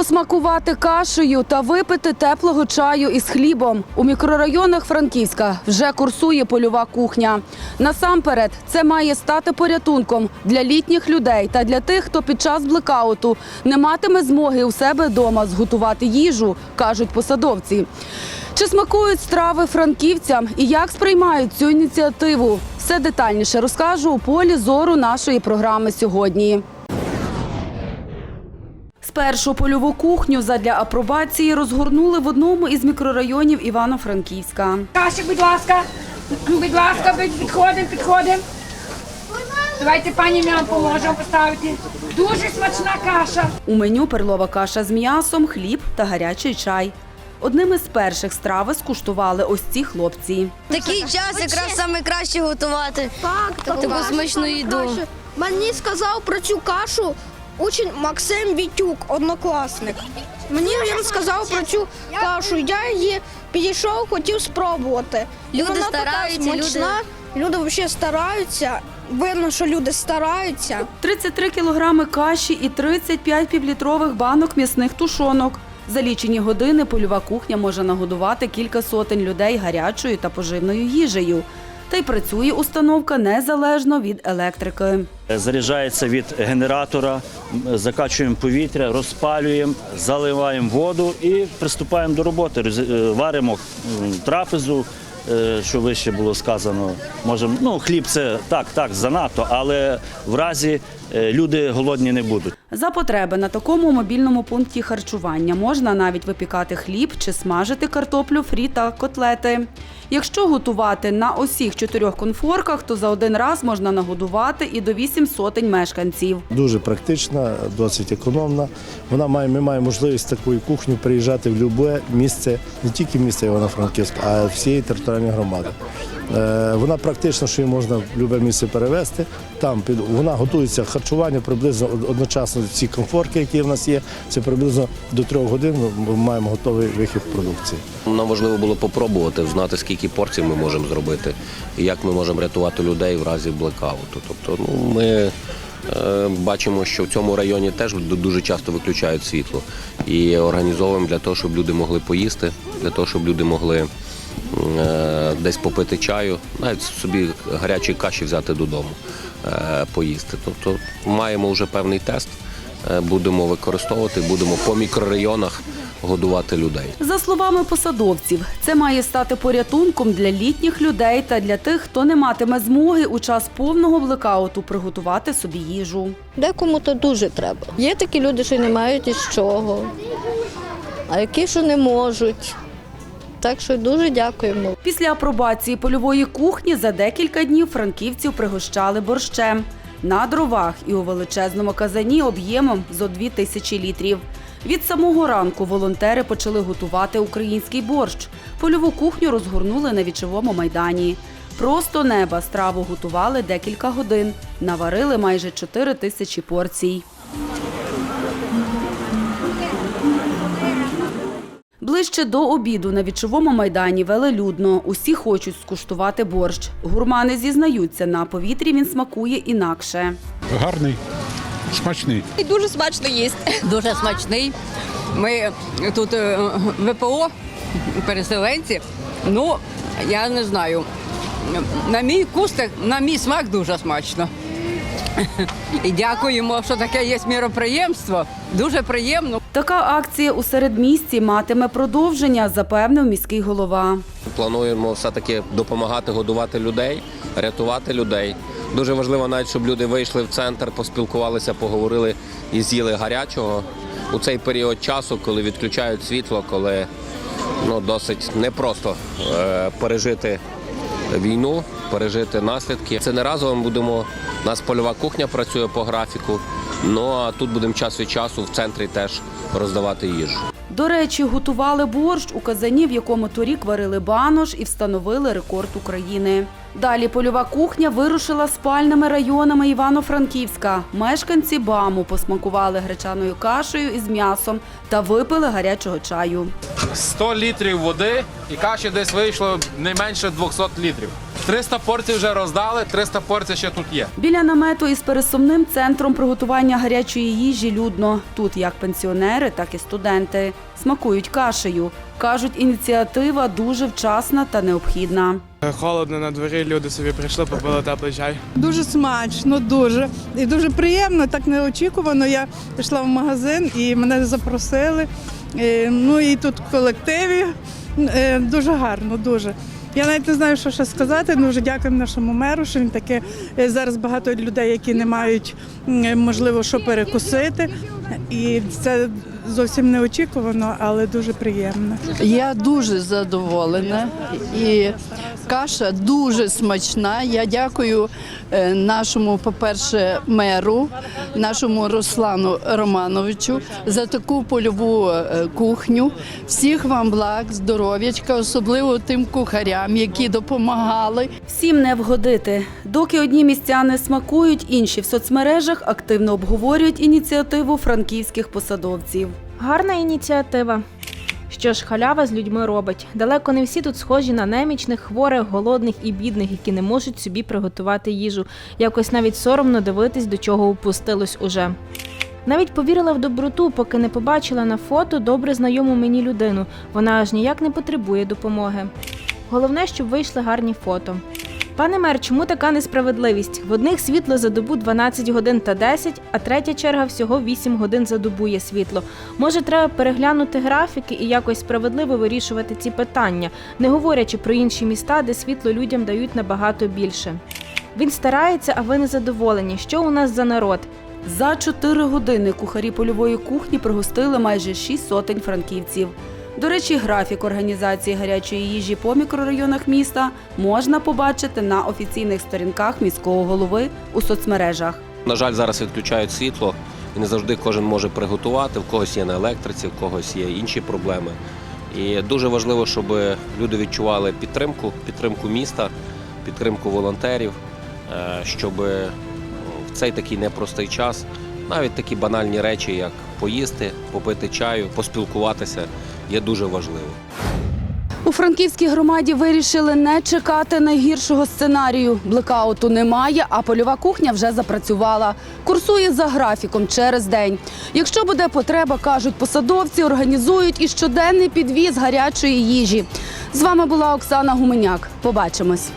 Посмакувати кашею та випити теплого чаю із хлібом. У мікрорайонах Франківська вже курсує польова кухня. Насамперед, це має стати порятунком для літніх людей та для тих, хто під час блекауту не матиме змоги у себе вдома зготувати їжу, кажуть посадовці. Чи смакують страви франківцям і як сприймають цю ініціативу? Все детальніше розкажу у полі зору нашої програми сьогодні. Спершу польову кухню задля апробації розгорнули в одному із мікрорайонів Івано-Франківська. Кашик, будь ласка. Будь ласка, підходимо, підходимо. Давайте пані вам поможемо поставити. Дуже смачна каша. У меню перлова каша з м'ясом, хліб та гарячий чай. Одним із перших страви скуштували ось ці хлопці. Такий час якраз саме краще готувати. Так, Таку кашу смачну їду. Мені сказав про цю кашу учень Максим Вітюк, однокласник. Мені він сказав про цю кашу. Я її підійшов, хотів спробувати. Люди вона стараються, така смачна. Люди взагалі стараються. Видно, що люди стараються. 33 кілограми каші і 35 півлітрових банок м'ясних тушонок. За лічені години польова кухня може нагодувати кілька сотень людей гарячою та поживною їжею. Та й працює установка незалежно від електрики. Заряджається від генератора, закачуємо повітря, розпалюємо, заливаємо воду і приступаємо до роботи. Е, Варимо трапезу, е, що вище було сказано. Можемо, ну, хліб це так, так, занадто, але в разі е, люди голодні не будуть. За потреби на такому мобільному пункті харчування можна навіть випікати хліб чи смажити картоплю, фрі та котлети. Якщо готувати на усіх чотирьох конфорках, то за один раз можна нагодувати і до вісім сотень мешканців. Дуже практична, досить економна. Вона має, ми маємо можливість такою кухню приїжджати в будь-яке місце, не тільки місце Івано-Франківська, а всієї територіальної громади. Е, Вона практична, що її можна в будь-яке місце перевезти. Там під вона готується харчування приблизно одночасно ці комфорки, які в нас є. Це приблизно до трьох годин. Ми маємо готовий вихід продукції. Нам важливо було попробувати знати, скільки порцій ми можемо зробити, і як ми можемо рятувати людей в разі блекауту. Тобто, ну, ми е, бачимо, що в цьому районі теж дуже часто виключають світло. І організовуємо для того, щоб люди могли поїсти, для того, щоб люди могли е, десь попити чаю, навіть собі гарячої каші взяти додому, е, поїсти. Тобто маємо вже певний тест, будемо використовувати, будемо по мікрорайонах годувати людей. За словами посадовців, це має стати порятунком для літніх людей та для тих, хто не матиме змоги у час повного блекауту приготувати собі їжу. Декому то дуже треба. Є такі люди, що не мають із чого, а які, що не можуть. Так що дуже дякуємо. Після апробації польової кухні за декілька днів франківців пригощали борщем на дровах і у величезному казані об'ємом зо дві тисячі літрів. Від самого ранку волонтери почали готувати український борщ. Польову кухню розгорнули на вічовому майдані. Просто неба страву готували декілька годин. Наварили майже 4 тисячі порцій. Ближче до обіду на вічовому майдані велелюдно. Усі хочуть скуштувати борщ. Гурмани зізнаються, на повітрі він смакує інакше. Гарний, смачний. І дуже смачно їсти. Дуже смачний. Ми тут е, ВПО, переселенці. Ну, я не знаю. На мій вкус, так- на мій смак дуже смачно. І дякуємо, що таке є міроприємство. Дуже приємно. Така акція у середмісті матиме продовження, запевнив міський голова. Плануємо все-таки допомагати годувати людей, рятувати людей. Дуже важливо навіть, щоб люди вийшли в центр, поспілкувалися, поговорили і з'їли гарячого у цей період часу, коли відключають світло, коли ну, досить непросто е, пережити війну, пережити наслідки. Це не разово ми будемо. У нас польова кухня працює по графіку. Ну а тут будемо час від часу в центрі теж роздавати їжу. До речі, готували борщ у казані, в якому торік варили банош і встановили рекорд України. Далі польова кухня вирушила спальними районами Івано-Франківська. Мешканці БАМу посмакували гречаною кашею із м'ясом та випили гарячого чаю. 100 літрів води і каші десь вийшло не менше 200 літрів. 300 порцій вже роздали, 300 порцій ще тут є. Біля намету із пересувним центром приготування гарячої їжі людно. Тут як пенсіонери, так і студенти. Смакують кашею. Кажуть, ініціатива дуже вчасна та необхідна. Холодно на дворі, люди собі прийшли, попили теплий чай. Дуже смачно, дуже. І дуже приємно, так неочікувано. Я пішла в магазин і мене запросили. Е, Ну і тут в колективі Е, дуже гарно, дуже. Я навіть не знаю, що ще сказати. Дуже дякуємо нашому меру, що він таке зараз багато людей, які не мають можливо що перекусити. І це зовсім неочікувано, але дуже приємно. Я дуже задоволена і каша дуже смачна. Я дякую е, нашому, по-перше, меру, нашому Руслану Романовичу за таку польову е, кухню. Всіх вам благ, здоров'ячка, особливо тим кухарям, які допомагали. Всім не вгодити. Доки одні містяни смакують, інші в соцмережах активно обговорюють ініціативу франківських посадовців. Гарна ініціатива. Що ж халява з людьми робить? Далеко не всі тут схожі на немічних, хворих, голодних і бідних, які не можуть собі приготувати їжу. Якось навіть соромно дивитись, до чого упустилось уже. Навіть повірила в доброту, поки не побачила на фото добре знайому мені людину. Вона аж ніяк не потребує допомоги. Головне, щоб вийшли гарні фото. Пане мер, чому така несправедливість? В одних світло за добу 12 годин та 10, а третя черга всього 8 годин за добу є світло. Може, треба переглянути графіки і якось справедливо вирішувати ці питання, не говорячи про інші міста, де світло людям дають набагато більше. Він старається, а ви не задоволені. Що у нас за народ? За чотири години кухарі польової кухні пригостили майже шість сотень франківців. До речі, графік організації гарячої їжі по мікрорайонах міста можна побачити на офіційних сторінках міського голови у соцмережах. На жаль, зараз відключають світло, і не завжди кожен може приготувати. В когось є на електриці, в когось є інші проблеми. І дуже важливо, щоб люди відчували підтримку, підтримку міста, підтримку волонтерів, е, щоб в цей такий непростий час навіть такі банальні речі, як поїсти, попити чаю, поспілкуватися, є дуже важливо. У франківській громаді вирішили не чекати найгіршого сценарію. Блекауту немає, а польова кухня вже запрацювала. Курсує за графіком через день. Якщо буде потреба, кажуть посадовці, організують і щоденний підвіз гарячої їжі. З вами була Оксана Гуменяк. Побачимось.